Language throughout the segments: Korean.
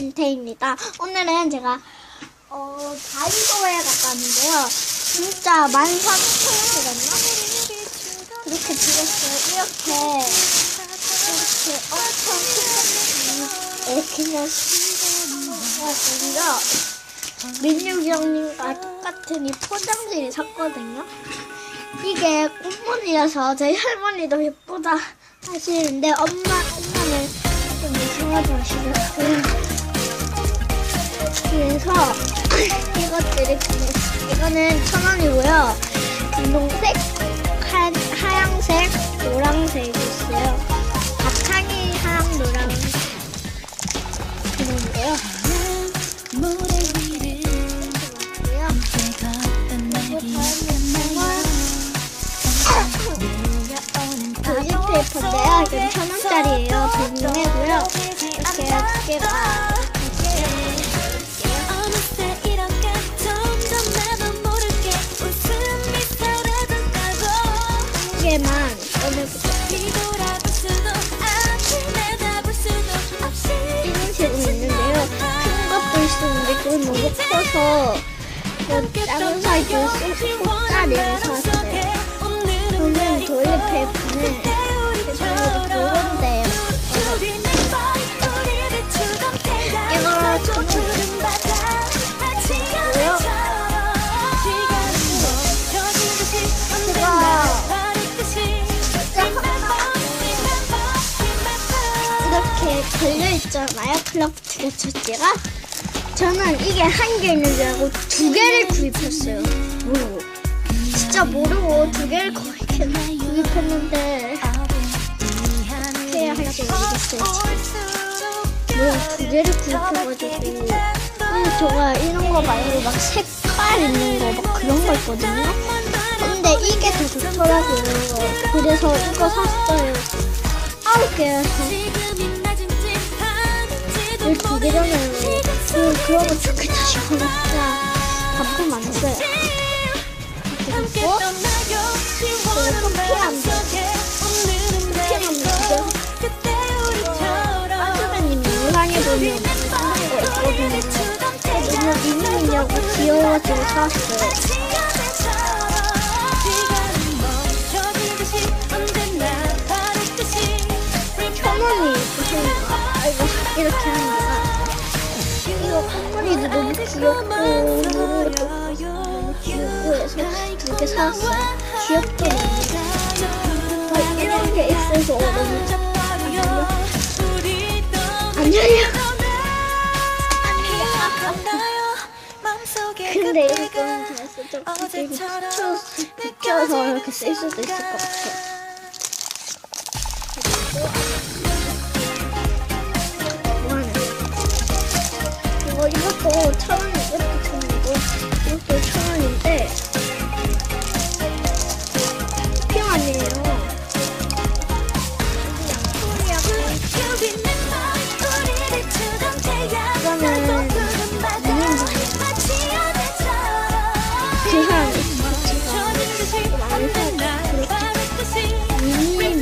인테입니다. 오늘은 제가 어 다이소에 갔다 왔는데요. 진짜 14,000원이거든요. 이렇게 들었어요. 이렇게 이렇게 엄청 큰 이렇게 그냥 신거든요. 민유 형님과 똑같은 이 포장지를 샀거든요. 이게 꽃무늬라서 저희 할머니도 예쁘다 하시는데 엄마 엄마는 좀 이상하다 하시더라고요. 그래서 이것들을. 이거는 천 원이고요. 분홍색, 하, 하양색, 노랑색이 있어요. 바탕이 하양 노랑 그런데요. 도지페이퍼인데요. 이건 천 원짜리예요. 백명이고요. 이렇게 두 개가 너무 커서 이건 작은 사이즈 숫자리를 샀어요. 저는 도일페이퍼는 세상에도 그런데요. 이거 저는 이렇게 걸려있잖아요. 클라프트 첫째가. 저는 이게 한 개 있는 줄 알고 두 개를 구입했어요. 모르고. 진짜 모르고 두 개를 구입했- 구입했는데 해야 할게 모르겠어요. 뭐두 개를 구입해가지고 근데 저가 이런 거 말고 막 색깔 있는 거 막 그런 거 있거든요. 근데 이게 더 좋더라고요. 그래서 이거 샀어요. 아홉 개여서 열두 개잖아요. 그 그런 거 좋겠다 싶어서 그냥 반품 안 했어요. 그리고 빠주배님 영상에 보면 하는 거 있거든요. 너무 미니미냐고 귀여워가지고 사왔어요. 천 원이 무슨가 이거 이렇게 하는 너무 귀엽고 너무 너무 귀엽고 해서 두개 사왔어요. 귀엽게 막 이런 게 있어서 너무 안 열려. 근데 잘했어. 좀 되게 붙여, 붙여서 이렇게 쓸 수도 있을 것 같아. 천 원, 이것도 천 원이고 이것도 천 원인데 핑 아니에요. 그 미니 미니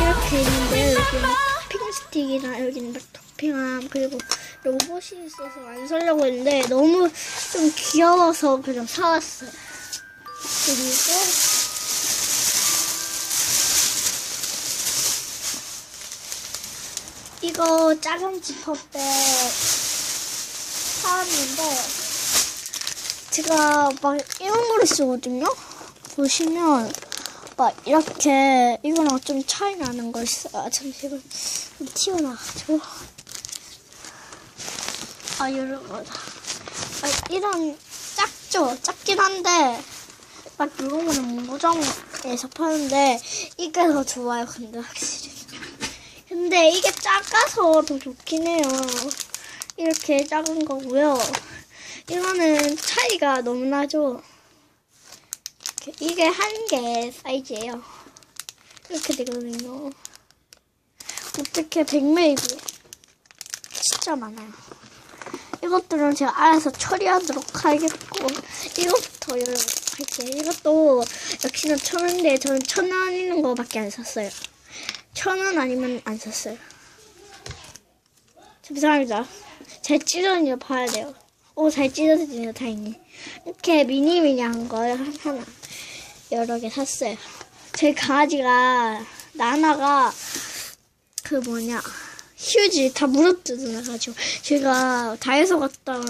이렇게 있는데 여기는 토핑 스틱이나 여기는 막 토핑함 그리고 로봇이 있어서 안 사려고 했는데 너무 좀 귀여워서 그냥 사왔어요. 그리고 이거 작은 지퍼백 사왔는데 제가 막 이런 거를 쓰거든요. 보시면 막 이렇게 이거랑 좀 차이 나는 거 있어요. 아, 잠시만 좀 튀어나가지고 아 이런 거다. 아, 이런 작죠? 작긴 한데 막 거는 문구점에서 파는데 이게 더 좋아요. 근데 확실히. 근데 이게 작아서 더 좋긴 해요. 이렇게 작은 거고요. 이거는 차이가 너무 나죠? 이렇게. 이게 한 개 사이즈예요. 이렇게 되거든요. 어떻게 100매이고 진짜 많아요. 이것들은 제가 알아서 처리하도록 하겠고 이것부터 열어보도록 할게요. 이것도 역시나 천 원인데 저는 천 원 있는 거밖에 안 샀어요. 천 원 아니면 안 샀어요. 감사합니다. 잘 찢어지는 거 봐야 돼요. 오, 잘 찢어지네요, 다행히. 이렇게 미니미니한 거 하나, 여러 개 샀어요. 제 강아지가, 나나가, 그 뭐냐, 휴지 다 물어뜯어가지고, 제가 다이소 갔다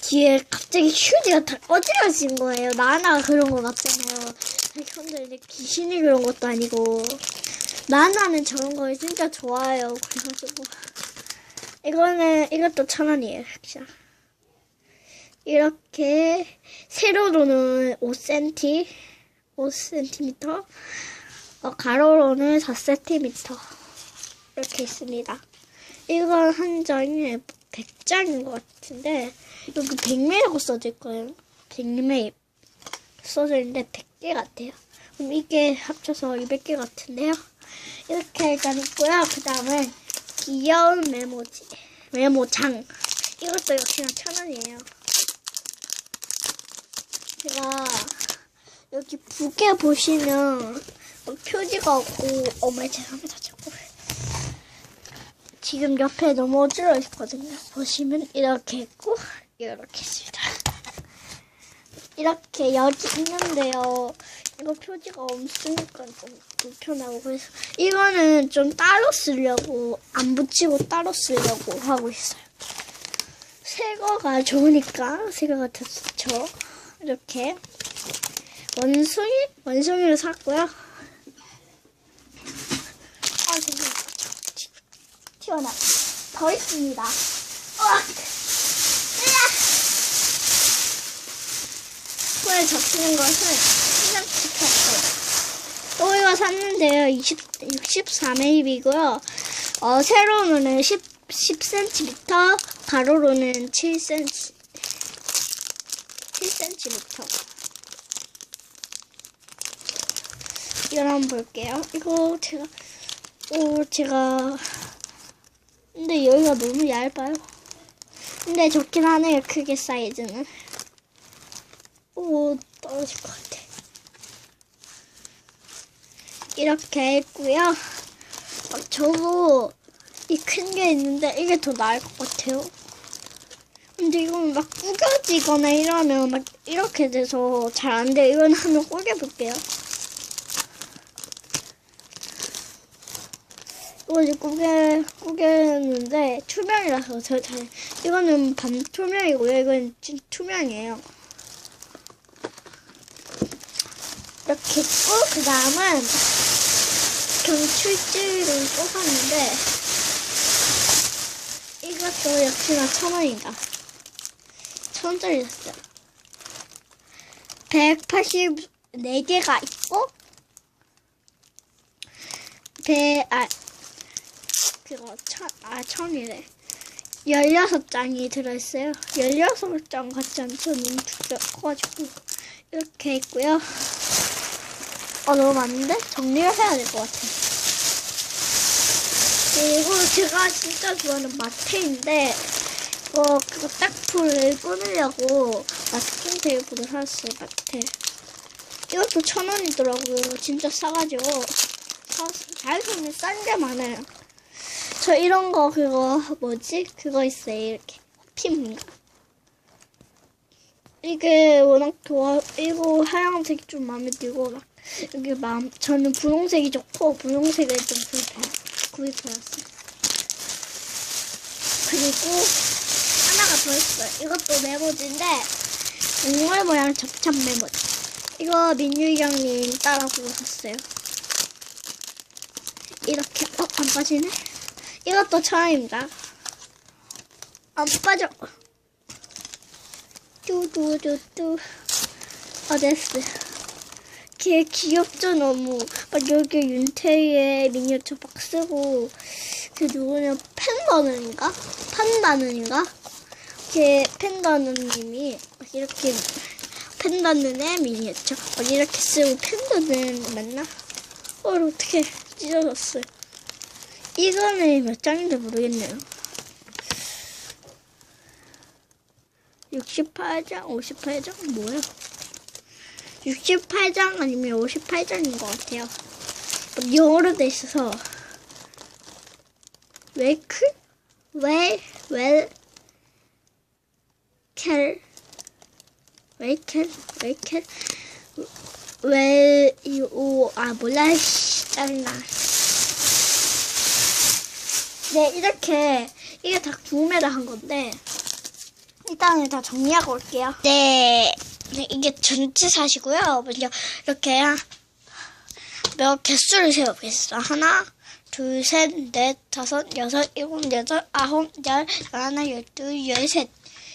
뒤에 갑자기 휴지가 다 꺼지러진 거예요. 나나가 그런 거 같잖아요. 근데 이제 귀신이 그런 것도 아니고, 나나는 저런 거 진짜 좋아해요. 그래가지고. 이거는, 이것도 천 원이에요, 그냥. 이렇게, 세로로는 5cm, 5cm, 어, 가로로는 4cm. 이렇게 있습니다. 이건 한 장에 100장인 것 같은데, 여기 100매라고 써져 있거든요. 100매 써져 있는데 100개 같아요. 그럼 이게 합쳐서 200개 같은데요. 이렇게 일단 있고요. 그 다음에 귀여운 메모지, 메모장. 이것도 역시나 천 원이에요. 제가 여기 북에 보시면 표지가 없고, 어머 죄송합니다. 지금 옆에 너무 어지러 있거든요. 보시면 이렇게 있고, 이렇게 있습니다. 이렇게 여기 있는데요. 이거 표지가 없으니까 좀 불편하고 그래서 이거는 좀 따로 쓰려고 안 붙이고 따로 쓰려고 하고 있어요. 새 거가 좋으니까 새 거가 더 좋죠. 이렇게 원숭이 원숭이를 샀고요. 아 죄송해요. 튀- 튀어나 더 있습니다. 손에 접히는 것은 그냥 지켰어요. 또 이거 샀는데요. 20, 64매입이고요. 어, 세로로는 10, 10cm, 가로로는 7cm. 7cm. 이걸 한번 볼게요. 이거 제가, 오, 제가, 근데 여기가 너무 얇아요. 근데 좋긴 하네요. 크게 사이즈는. 오, 떨어질 것 같아. 이렇게 했고요. 어, 저거 이큰 게 있는데 이게 더 나을 것 같아요. 근데 이건 막 구겨지거나 이러면 막 이렇게 돼서 잘 안 돼요. 이건 한번 구겨볼게요. 이거 이제 구겨, 구겼는데 투명이라서 저 잘, 이거는 반 투명이고요. 이건 진 투명이에요. 이렇게 있고 그 다음은 경출지를 뽑았는데 이것도 역시나 천 원이다. 천 원짜리 샀어요. 184개가 있고 배, 아, 그거 천, 아, 천이래. 16장이 들어있어요. 16장 같지 않죠? 너무 두개 커가지고. 이렇게 있고요. 어, 너무 많은데? 정리를 해야 될 것 같아. 그리고 제가 진짜 좋아하는 마테인데, 이거, 그거 딱풀을 끊으려고 마스킹 테이프를 샀어요, 마테. 이것도 천 원이더라고요. 진짜 싸가지고. 샀어요. 다이소는 싼 게 많아요. 저 이런 거, 그거, 뭐지? 그거 있어요, 이렇게. 핀인가? 이게 워낙 이거 하얀색이 좀 마음에 들고, 막, 여기 마음, 저는 분홍색이 좋고, 분홍색을 좀 구입해, 구입해왔어요. 그리고, 하나가 더 있어요. 이것도 메모지인데, 동물 모양 접착 메모지. 이거 민유경님 따라보고 샀어요. 이렇게, 어, 안 빠지네? 이것도 처음입니다. 안 빠져. 뚜두두뚜. 아, 됐어. 걔 귀엽죠, 너무. 막 여기 윤태희의 미니어처 박스고, 그 누구냐, 팬더는인가? 판다는인가? 걔 팬더는님이 이렇게 팬더는의 미니어처. 막 이렇게 쓰고 팬더는 맞나? 어, 어떻게 찢어졌어요. 이거는 몇 장인지 모르겠네요. 68장, 58장 뭐야? 68장 아니면 58장인 것 같아요. 뭐 영어로 돼 있어서 웨이크? 웰, 웰, 켈, 웰켈, 웰켈, 웰, 이, 오, 아, 몰라, 씨, 짜증나. 네, 이렇게, 이게 다 구매를 한 건데, 일단은 다 정리하고 올게요. 네, 네 이게 전체 사시고요. 먼저, 이렇게, 몇 개수를 세워보겠습니다. 하나, 둘, 셋, 넷, 다섯, 여섯, 일곱, 여덟, 아홉, 열, 열하나, 열둘, 열셋.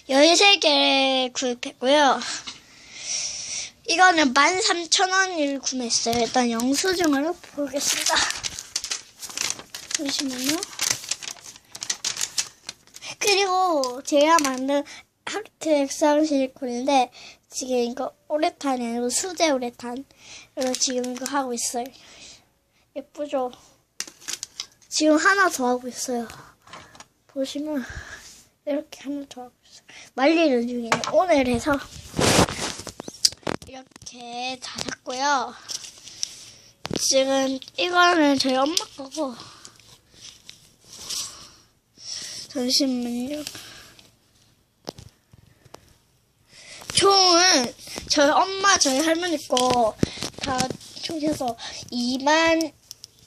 열세 개 구입했고요. 이거는 13,000원을 구매했어요. 일단 영수증으로 보겠습니다. 잠시만요. 그리고 제가 만든 하트 액상 실리콘인데 지금 이거 우레탄이 아니고 수제 우레탄. 이거 지금 이거 하고 있어요. 예쁘죠? 지금 하나 더 하고 있어요. 보시면 이렇게 하나 더 하고 있어요. 말리는 중이에요. 오늘 해서 이렇게 다 샀고요. 지금 이거는 저희 엄마 거고 잠시만요. 총은 저희 엄마, 저희 할머니 거 다 총해서 2만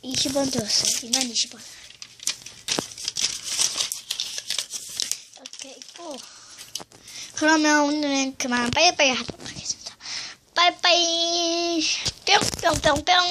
20원 들었어요. 2만 20원. 이렇게 있고 그러면 오늘은 그만 빠이빠이 하도